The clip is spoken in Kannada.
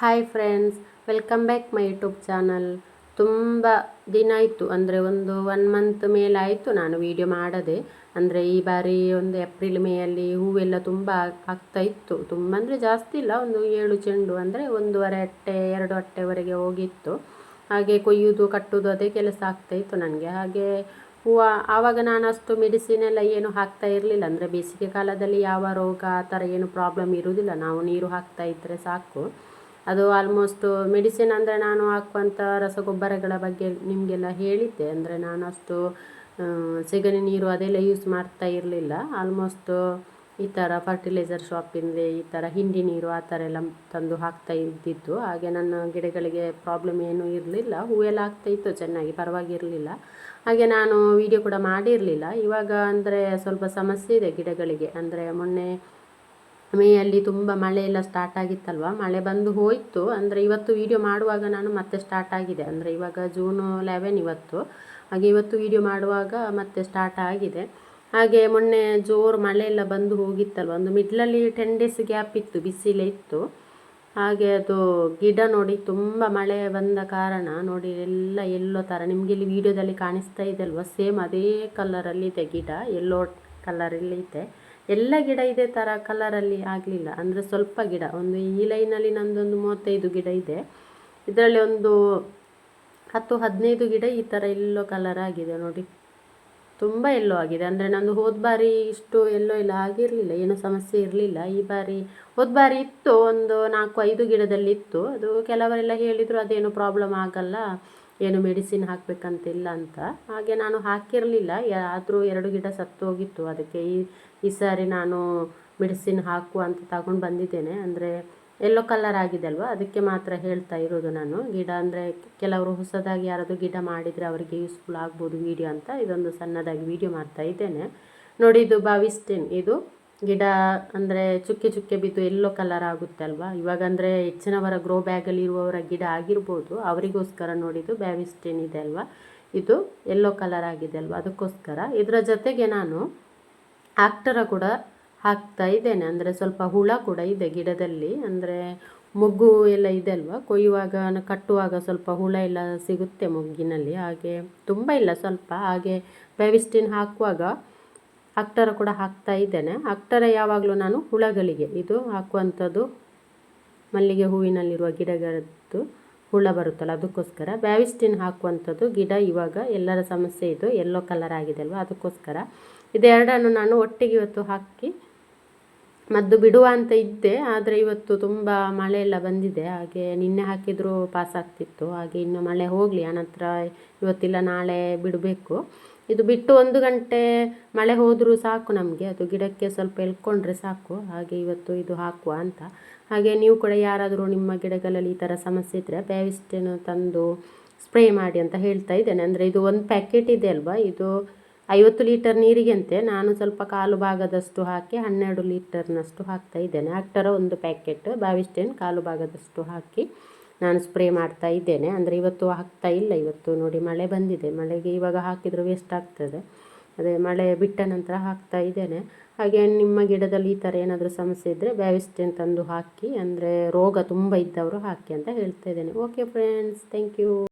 Hi friends welcome back my YouTube channel ತುಂಬ ದಿನ ಆಯಿತು, ಅಂದರೆ ಒಂದು ಒನ್ ಮಂತ್ ಮೇಲೆ ಆಯಿತು ನಾನು ವಿಡಿಯೋ ಮಾಡದೆ. ಅಂದರೆ ಈ ಬಾರಿ ಒಂದು ಏಪ್ರಿಲ್ ಮೇಯಲ್ಲಿ ಹೂವೆಲ್ಲ ತುಂಬ ಆಗ್ತಾ ಇತ್ತು. ತುಂಬ ಅಂದರೆ ಜಾಸ್ತಿ ಇಲ್ಲ, ಒಂದು ಏಳು ಚೆಂಡು, ಅಂದರೆ ಒಂದೂವರೆ ಅಟ್ಟೆ, ಎರಡು ಅಟ್ಟೆವರೆಗೆ ಹೋಗಿತ್ತು. ಹಾಗೆ ಕೊಯ್ಯೋದು, ಕಟ್ಟೋದು, ಅದೇ ಕೆಲಸ ಆಗ್ತಾ ಇತ್ತು ನನಗೆ. ಹಾಗೆ ಹೂವು, ಆವಾಗ ನಾನು ಅಷ್ಟು ಮೆಡಿಸಿನ್ ಎಲ್ಲ ಏನು ಹಾಕ್ತಾ ಇರಲಿಲ್ಲ. ಅಂದರೆ ಬೇಸಿಗೆ ಕಾಲದಲ್ಲಿ ಯಾವ ರೋಗ, ಆ ಥರ ಏನು ಪ್ರಾಬ್ಲಮ್ ಇರುವುದಿಲ್ಲ ನಾವು ನೀರು ಹಾಕ್ತಾ ಇದ್ದರೆ ಸಾಕು. ಅದು ಆಲ್ಮೋಸ್ಟ್ ಮೆಡಿಸಿನ್ ಅಂದರೆ ನಾನು ಹಾಕುವಂಥ ರಸಗೊಬ್ಬರಗಳ ಬಗ್ಗೆ ನಿಮಗೆಲ್ಲ ಹೇಳಿದ್ದೆ. ಅಂದರೆ ನಾನು ಅಷ್ಟು ಸೆಗಣಿ ನೀರು ಅದೆಲ್ಲ ಯೂಸ್ ಮಾಡ್ತಾ ಇರಲಿಲ್ಲ. ಆಲ್ಮೋಸ್ಟ್ ಈ ಥರ ಫರ್ಟಿಲೈಸರ್ ಶಾಪಿಂದ ಈ ಥರ ಹಿಂಡಿ ನೀರು ಆ ಥರ ಎಲ್ಲ ತಂದು ಹಾಕ್ತಾ ಇದ್ದಿದ್ದು. ಹಾಗೆ ನನ್ನ ಗಿಡಗಳಿಗೆ ಪ್ರಾಬ್ಲಮ್ ಏನೂ ಇರಲಿಲ್ಲ. ಹೂವೆಲ್ಲ ಆಗ್ತಾಯಿತ್ತು ಚೆನ್ನಾಗಿ, ಪರವಾಗಿರಲಿಲ್ಲ. ಹಾಗೆ ನಾನು ವಿಡಿಯೋ ಕೂಡ ಮಾಡಿರಲಿಲ್ಲ. ಇವಾಗ ಅಂದರೆ ಸ್ವಲ್ಪ ಸಮಸ್ಯೆ ಇದೆ ಗಿಡಗಳಿಗೆ. ಅಂದರೆ ಮೊನ್ನೆ ಮೇಯಲ್ಲಿ ತುಂಬ ಮಳೆ ಎಲ್ಲ ಸ್ಟಾರ್ಟ್ ಆಗಿತ್ತಲ್ವ? ಮಳೆ ಬಂದು ಹೋಯಿತು. ಅಂದರೆ ಇವತ್ತು ವೀಡಿಯೋ ಮಾಡುವಾಗ ನಾನು ಮತ್ತೆ ಸ್ಟಾರ್ಟ್ ಆಗಿದೆ. ಅಂದರೆ ಇವಾಗ ಜೂನು ಲೆವೆನ್ ಇವತ್ತು. ಹಾಗೆ ಇವತ್ತು ವೀಡಿಯೋ ಮಾಡುವಾಗ ಮತ್ತೆ ಸ್ಟಾರ್ಟ್ ಆಗಿದೆ. ಹಾಗೆ ಮೊನ್ನೆ ಜೋರು ಮಳೆ ಎಲ್ಲ ಬಂದು ಹೋಗಿತ್ತಲ್ವ? ಒಂದು ಮಿಡ್ಲಲ್ಲಿ ಟೆನ್ ಡೇಸ್ ಗ್ಯಾಪ್ ಇತ್ತು, ಬಿಸಿಲೇ ಇತ್ತು. ಹಾಗೆ ಅದು ಗಿಡ ನೋಡಿ ತುಂಬ ಮಳೆ ಬಂದ ಕಾರಣ ನೋಡಿ ಎಲ್ಲ ಎಲ್ಲೋ ಥರ ನಿಮಗೆ ಇಲ್ಲಿ ವೀಡಿಯೋದಲ್ಲಿ ಕಾಣಿಸ್ತಾ ಇದೆ ಅಲ್ವಾ? ಸೇಮ್ ಅದೇ ಕಲರಲ್ಲಿದೆ ಗಿಡ ಎಲ್ಲೋ ಕಲರಲ್ಲಿ ಇದೆ. ಎಲ್ಲ ಗಿಡ ಇದೇ ಥರ ಕಲರಲ್ಲಿ ಆಗಲಿಲ್ಲ. ಅಂದರೆ ಸ್ವಲ್ಪ ಗಿಡ, ಒಂದು ಈ ಲೈನಲ್ಲಿ ನಂದೊಂದು ಮೂವತ್ತೈದು ಗಿಡ ಇದೆ. ಇದರಲ್ಲಿ ಒಂದು ಹತ್ತು, ಹದಿನೈದು ಗಿಡ ಈ ಥರ ಎಲ್ಲೋ ಕಲರ್ ಆಗಿದೆ ನೋಡಿ. ತುಂಬ ಎಲ್ಲೋ ಆಗಿದೆ. ಅಂದರೆ ನಂದು ಹೋದ ಬಾರಿ ಇಷ್ಟು ಎಲ್ಲೋ ಇಲ್ಲ ಆಗಿರಲಿಲ್ಲ, ಏನೂ ಸಮಸ್ಯೆ ಇರಲಿಲ್ಲ. ಈ ಬಾರಿ ಹೋದ ಬಾರಿ ಇತ್ತು, ಒಂದು ನಾಲ್ಕು, ಐದು ಗಿಡದಲ್ಲಿ ಇತ್ತು. ಅದು ಕೆಲವರೆಲ್ಲ ಹೇಳಿದರು, ಅದೇನು ಪ್ರಾಬ್ಲಮ್ ಆಗಲ್ಲ. ಏನು ಮೆಡಿಸಿನ್ ಹಾಕಬೇಕಂತಿಲ್ಲ ಅಂತ. ಹಾಗೆ ನಾನು ಹಾಕಿರಲಿಲ್ಲ. ಆದರೂ ಎರಡು ಗಿಡ ಸತ್ತು ಹೋಗಿತ್ತು ಅದಕ್ಕೆ ಈ ಈ ಸಾರಿ ನಾನು ಮೆಡಿಸಿನ್ ಹಾಕು ಅಂತ ತಗೊಂಡು ಬಂದಿದ್ದೇನೆ. ಅಂದರೆ ಎಲ್ಲೋ ಕಲರ್ ಆಗಿದೆ ಅಲ್ವಾ? ಅದಕ್ಕೆ ಮಾತ್ರ ಹೇಳ್ತಾ ಇರೋದು ನಾನು. ಗಿಡ ಅಂದರೆ ಕೆಲವರು ಹೊಸದಾಗಿ ಯಾರಾದರೂ ಗಿಡ ಮಾಡಿದರೆ ಅವರಿಗೆ ಯೂಸ್ಫುಲ್ ಆಗ್ಬೋದು ವೀಡಿಯೋ ಅಂತ. ಇದೊಂದು ಸಣ್ಣದಾಗಿ ವೀಡಿಯೋ ಮಾಡ್ತಾ ಇದ್ದೇನೆ. ನೋಡಿ, ಇದು ಬಾವಿಸ್ಟಿನ್ ಇದು ಗಿಡ ಅಂದರೆ ಚುಕ್ಕೆ ಚುಕ್ಕೆ ಬಿದ್ದು ಎಲ್ಲೋ ಕಲರ್ ಆಗುತ್ತೆ ಅಲ್ವಾ? ಇವಾಗ ಅಂದರೆ ಹೆಚ್ಚಿನವರ ಗ್ರೋ ಬ್ಯಾಗಲ್ಲಿ ಇರುವವರ ಗಿಡ ಆಗಿರ್ಬೋದು. ಅವರಿಗೋಸ್ಕರ ನೋಡಿದ್ದು ಬ್ಯಾವಿಸ್ಟಿನ್ ಇದೆ ಅಲ್ವಾ? ಇದು ಎಲ್ಲೋ ಕಲರ್ ಆಗಿದೆ ಅಲ್ವಾ? ಅದಕ್ಕೋಸ್ಕರ. ಇದರ ಜೊತೆಗೆ ನಾನು ಆಕ್ಟರ ಕೂಡ ಹಾಕ್ತಾ ಇದ್ದೇನೆ. ಅಂದರೆ ಸ್ವಲ್ಪ ಹುಳ ಕೂಡ ಇದೆ ಗಿಡದಲ್ಲಿ. ಅಂದರೆ ಮೊಗ್ಗು ಎಲ್ಲ ಇದೆ ಅಲ್ವಾ? ಕೊಯ್ಯುವಾಗ, ಕಟ್ಟುವಾಗ ಸ್ವಲ್ಪ ಹುಳ ಎಲ್ಲ ಸಿಗುತ್ತೆ ಮೊಗ್ಗಿನಲ್ಲಿ. ಹಾಗೆ ತುಂಬ ಇಲ್ಲ ಸ್ವಲ್ಪ. ಹಾಗೆ ಬ್ಯಾವಿಸ್ಟಿನ್ ಹಾಕುವಾಗ ಅಕ್ಟರ ಕೂಡ ಹಾಕ್ತಾ ಇದ್ದೇನೆ. ಅಕ್ಟರ ಯಾವಾಗಲೂ ನಾನು ಹುಳಗಳಿಗೆ, ಇದು ಹಾಕುವಂಥದ್ದು ಮಲ್ಲಿಗೆ ಹೂವಿನಲ್ಲಿರುವ ಗಿಡಗಳದ್ದು ಹುಳ ಬರುತ್ತಲ್ಲ, ಅದಕ್ಕೋಸ್ಕರ ಬ್ಯಾವಿಸ್ಟಿನ್ ಹಾಕುವಂಥದ್ದು ಗಿಡ ಇವಾಗ ಎಲ್ಲರ ಸಮಸ್ಯೆ ಇದು, ಎಲ್ಲೋ ಕಲರ್ ಆಗಿದೆ ಅಲ್ವಾ, ಅದಕ್ಕೋಸ್ಕರ. ಇದೆರಡನ್ನು ನಾನು ಒಟ್ಟಿಗೆ ಇವತ್ತು ಹಾಕಿ ಮದ್ದು ಬಿಡುವ ಅಂತ ಇದ್ದೆ, ಆದರೆ ಇವತ್ತು ತುಂಬ ಮಳೆ ಎಲ್ಲ ಬಂದಿದೆ. ಹಾಗೆ ನಿನ್ನೆ ಹಾಕಿದರೂ ಪಾಸ್ ಆಗ್ತಿತ್ತು. ಹಾಗೆ ಇನ್ನು ಮಳೆ ಹೋಗಲಿ, ಆನಂತರ ಇವತ್ತಿಲ್ಲ, ನಾಳೆ ಬಿಡಬೇಕು. ಇದು ಬಿಟ್ಟು ಒಂದು ಗಂಟೆ ಮಳೆ ಹೋದರೂ ಸಾಕು ನಮಗೆ. ಅದು ಗಿಡಕ್ಕೆ ಸ್ವಲ್ಪ ಎಳ್ಕೊಂಡ್ರೆ ಸಾಕು. ಹಾಗೆ ಇವತ್ತು ಇದು ಹಾಕುವ ಅಂತ. ಹಾಗೆ ನೀವು ಕೂಡ ಯಾರಾದರೂ ನಿಮ್ಮ ಗಿಡಗಳಲ್ಲಿ ಈ ಥರ ಸಮಸ್ಯೆ ಇದ್ದರೆ ಬೇವಿಸ್ಟೇನು ತಂದು ಸ್ಪ್ರೇ ಮಾಡಿ ಅಂತ ಹೇಳ್ತಾ ಇದ್ದೇನೆ. ಅಂದರೆ ಇದು ಒಂದು ಪ್ಯಾಕೆಟ್ ಇದೆ ಅಲ್ವಾ? ಇದು ಐವತ್ತು ಲೀಟರ್ ನೀರಿಗೆಂತೆ ನಾನು ಸ್ವಲ್ಪ ಕಾಲು ಭಾಗದಷ್ಟು ಹಾಕಿ ಹನ್ನೆರಡು ಲೀಟರ್ನಷ್ಟು ಹಾಕ್ತಾ ಇದ್ದೇನೆ. ಆಕ್ಟರ ಒಂದು ಪ್ಯಾಕೆಟ್ ಬಾವಿಸ್ಟೇನ್ ಕಾಲು ಭಾಗದಷ್ಟು ಹಾಕಿ ನಾನು ಸ್ಪ್ರೇ ಮಾಡ್ತಾ ಇದ್ದೇನೆ. ಅಂದರೆ ಇವತ್ತು ಹಾಕ್ತಾ ಇಲ್ಲ, ಇವತ್ತು ನೋಡಿ ಮಳೆ ಬಂದಿದೆ. ಮಳೆಗೆ ಇವಾಗ ಹಾಕಿದರೂ ವೇಸ್ಟ್ ಆಗ್ತದೆ. ಅದೇ ಮಳೆ ಬಿಟ್ಟ ನಂತರ ಹಾಕ್ತಾ ಇದ್ದೇನೆ. ಹಾಗೆ ನಿಮ್ಮ ಗಿಡದಲ್ಲಿ ಈ ಥರ ಏನಾದರೂ ಸಮಸ್ಯೆ ಇದ್ದರೆ ಬ್ಯಾವಿಸ್ಟೇನ್ ತಂದು ಹಾಕಿ, ಅಂದರೆ ರೋಗ ತುಂಬ ಇದ್ದವರು ಹಾಕಿ ಅಂತ ಹೇಳ್ತಾ ಇದ್ದೇನೆ. Okay friends thank you